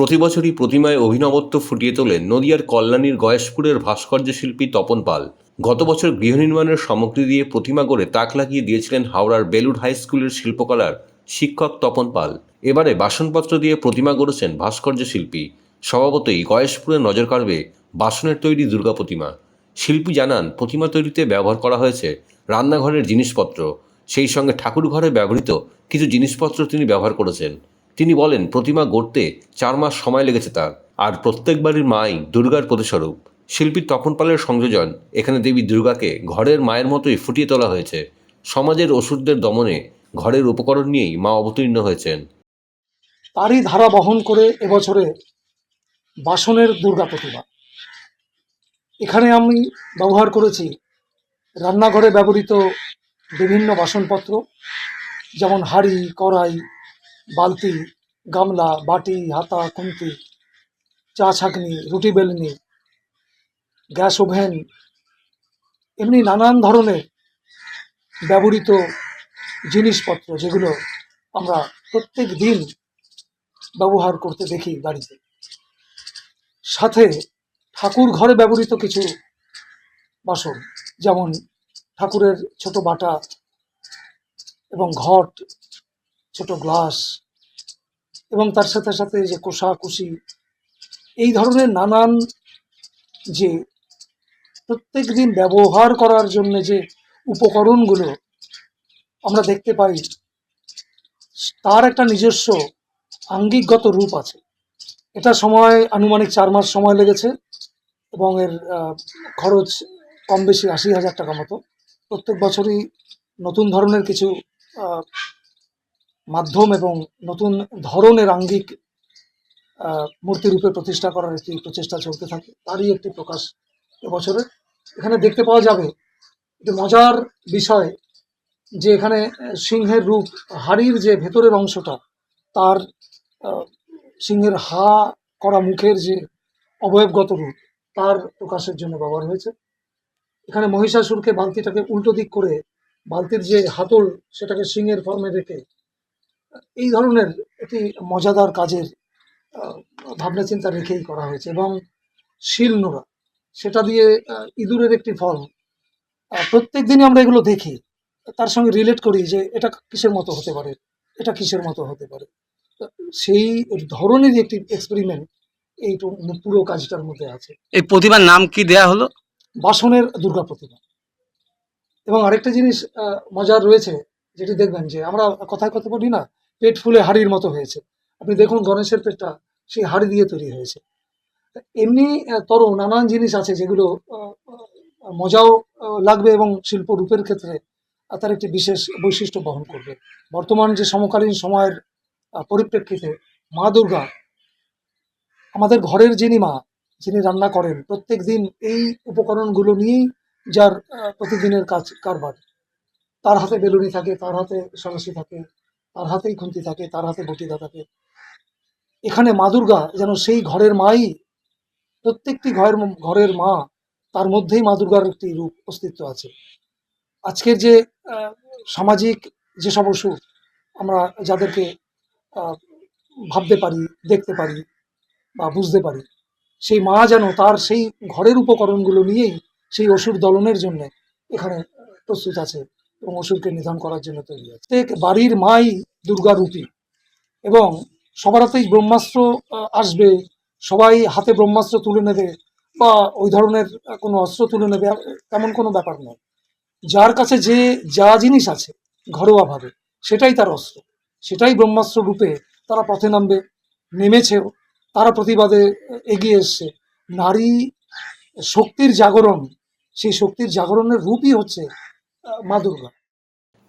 প্রতি বছরই প্রতিমায় অভিনবত্ব ফুটিয়ে তোলেন নদিয়ার কল্যাণীর গয়েশপুরের ভাস্কর্য শিল্পী তপন পাল। গত বছর গৃহ নির্মাণের সামগ্রী দিয়ে প্রতিমা গড়ে তাক লাগিয়ে দিয়েছিলেন হাওড়ার বেলুর হাই স্কুলের শিল্পকলার শিক্ষক তপন পাল। এবারে বাসনপত্র দিয়ে প্রতিমা গড়েছেন ভাস্কর্য শিল্পী। স্বভাবতই গয়েশপুরে নজর কাড়বে বাসনের তৈরি দুর্গা প্রতিমা। শিল্পী জানান, প্রতিমা তৈরিতে ব্যবহার করা হয়েছে রান্নাঘরের জিনিসপত্র। সেই সঙ্গে ঠাকুর ঘরে ব্যবহৃত কিছু জিনিসপত্র তিনি ব্যবহার করেছেন। তিনি বলেন, প্রতিমা গড়তে চার মাস সময় লেগেছে তার। আর প্রত্যেক বাড়ির মাই দুর্গার প্রতিস্বরূপ। শিল্পী তপন পালের সংযোজন, এখানে দেবী দুর্গাকে ঘরের মায়ের মতোই ফুটিয়ে তোলা হয়েছে। সমাজের ওষুধদের দমনে ঘরের উপকরণ নিয়েই মা অবতীর্ণ হয়েছেন। তারই ধারা বহন করে এবছরে বাসনের দুর্গা প্রতিমা। এখানে আমি ব্যবহার করেছি রান্নাঘরে ব্যবহৃত বিভিন্ন বাসনপত্র, যেমন হাঁড়ি, কড়াই বালতি, গামলা, বাটি, হাতা, খুন্তি, চা ছাঁকনি, রুটি বেলনি, গ্যাস ওভেন, এমনি নানান ধরনের ব্যবহৃত জিনিসপত্র যেগুলো আমরা প্রত্যেক দিন ব্যবহার করতে দেখি বাড়িতে। সাথে ঠাকুর ঘরে ব্যবহৃত কিছু বাসন, যেমন ঠাকুরের ছোট বাটা এবং ঘট ছোট গ্লাস এবং তার সাথে সাথে যে কোষা কুশি এই ধরনের নানান যে প্রত্যেক দিন ব্যবহার করার জন্য যে উপকরণগুলো আমরা দেখতে পাই, তার একটা নিজস্ব আঙ্গিকগত রূপ আছে। এটা সময়, আনুমানিক চার মাস সময় লেগেছে এবং এর খরচ কম বেশি আশি হাজার টাকা মতো। প্রত্যেক বছরই নতুন ধরনের কিছু মাধ্যম এবং নতুন ধরনের আঙ্গিক মূর্তিরূপে প্রতিষ্ঠা করার একটি প্রচেষ্টা চলতে থাকে। তারই একটি প্রকাশ এবছরে। এখানে দেখতে পাওয়া যাবে একটি মজার বিষয় যে এখানে সিংহের রূপ, হাড়ির যে ভেতরের অংশটা, তার সিংহের হা করা মুখের যে অবয়বগত রূপ, তার প্রকাশের জন্য ব্যবহার হয়েছে। এখানে মহিষাসুরকে বালতিটাকে উল্টো দিক করে বালতির যে হাতল, সেটাকে সিংহের ফর্মে রেখে এই ধরনের একটি মজাদার কাজের ভাবনা চিন্তা রেখেই করা হয়েছে এবং শিল নোড়া সেটা দিয়ে ইঁদুরের একটি ফল প্রত্যেক দিনই আমরা এগুলো দেখি। তার সঙ্গে রিলেট করি যে এটা কিসের মতো হতে পারে এটা কিসের মতো হতে পারে। সেই ধরনেরই একটি এক্সপেরিমেন্ট এই পুরো কাজটার মধ্যে আছে। এই প্রতিমার নাম কি দেয়া হলো? বাসনের দুর্গা প্রতিমা। এবং আরেকটা জিনিস মজার রয়েছে যেটি দেখবেন যে আমরা কথায় কথা বলি না পেট ফুলে হাড়ির মতো হয়েছে। আপনি দেখুন গণেশের পেটটা, সেই হাড়ি দিয়ে তৈরি হয়েছে। এমনি তর নানান জিনিস আছে যেগুলো মজাও লাগবে এবং শিল্প রূপের ক্ষেত্রে তার একটি বিশেষ বৈশিষ্ট্য বহন করবে। বর্তমান যে সমকালীন সময়ের পরিপ্রেক্ষিতে মা দুর্গা, আমাদের ঘরের যিনি মা, যিনি রান্না করেন, প্রত্যেক দিন এই উপকরণগুলো নিয়েই যার প্রতিদিনের কাজ, কারবার। তার হাতে বেলুনি থাকে, তার হাতে সরাসি থাকে তার হাতেই খুন্তি থাকে, তার হাতে বটিদা থাকে। এখানে মা দুর্গা যেন সেই ঘরের মাই, প্রত্যেকটি ঘরের ঘরের মা, তার মধ্যেই মা দুর্গার একটি রূপ অস্তিত্ব আছে। আজকের যে সামাজিক যেসব অসুখ আমরা যাদেরকে ভাবতে পারি, দেখতে পারি বা বুঝতে পারি, সেই মা যেন তার সেই ঘরের উপকরণগুলো নিয়েই সেই অসুর দলনের জন্য এখানে প্রস্তুত আছে। এবং অসুরকে নিধন করার জন্য তৈরি আছে প্রত্যেক বাড়ির মাই দুর্গা রূপী। এবং সবার হাতেই ব্রহ্মাস্ত্র আসবে। সবাই হাতে ব্রহ্মাস্ত্র তুলে নেবে বা ওই ধরনের কোনো অস্ত্র তুলে নেবে তেমন কোনো ব্যাপার নয়। যার কাছে যে যা জিনিস আছে, ঘরোয়াভাবে, সেটাই তার অস্ত্র। সেটাই ব্রহ্মাস্ত্র রূপে তারা পথে নামবে, নেমেছেও, তারা প্রতিবাদে এগিয়ে এসছে। নারী শক্তির জাগরণ, সেই শক্তির জাগরণের রূপই হচ্ছে মা দুর্গা।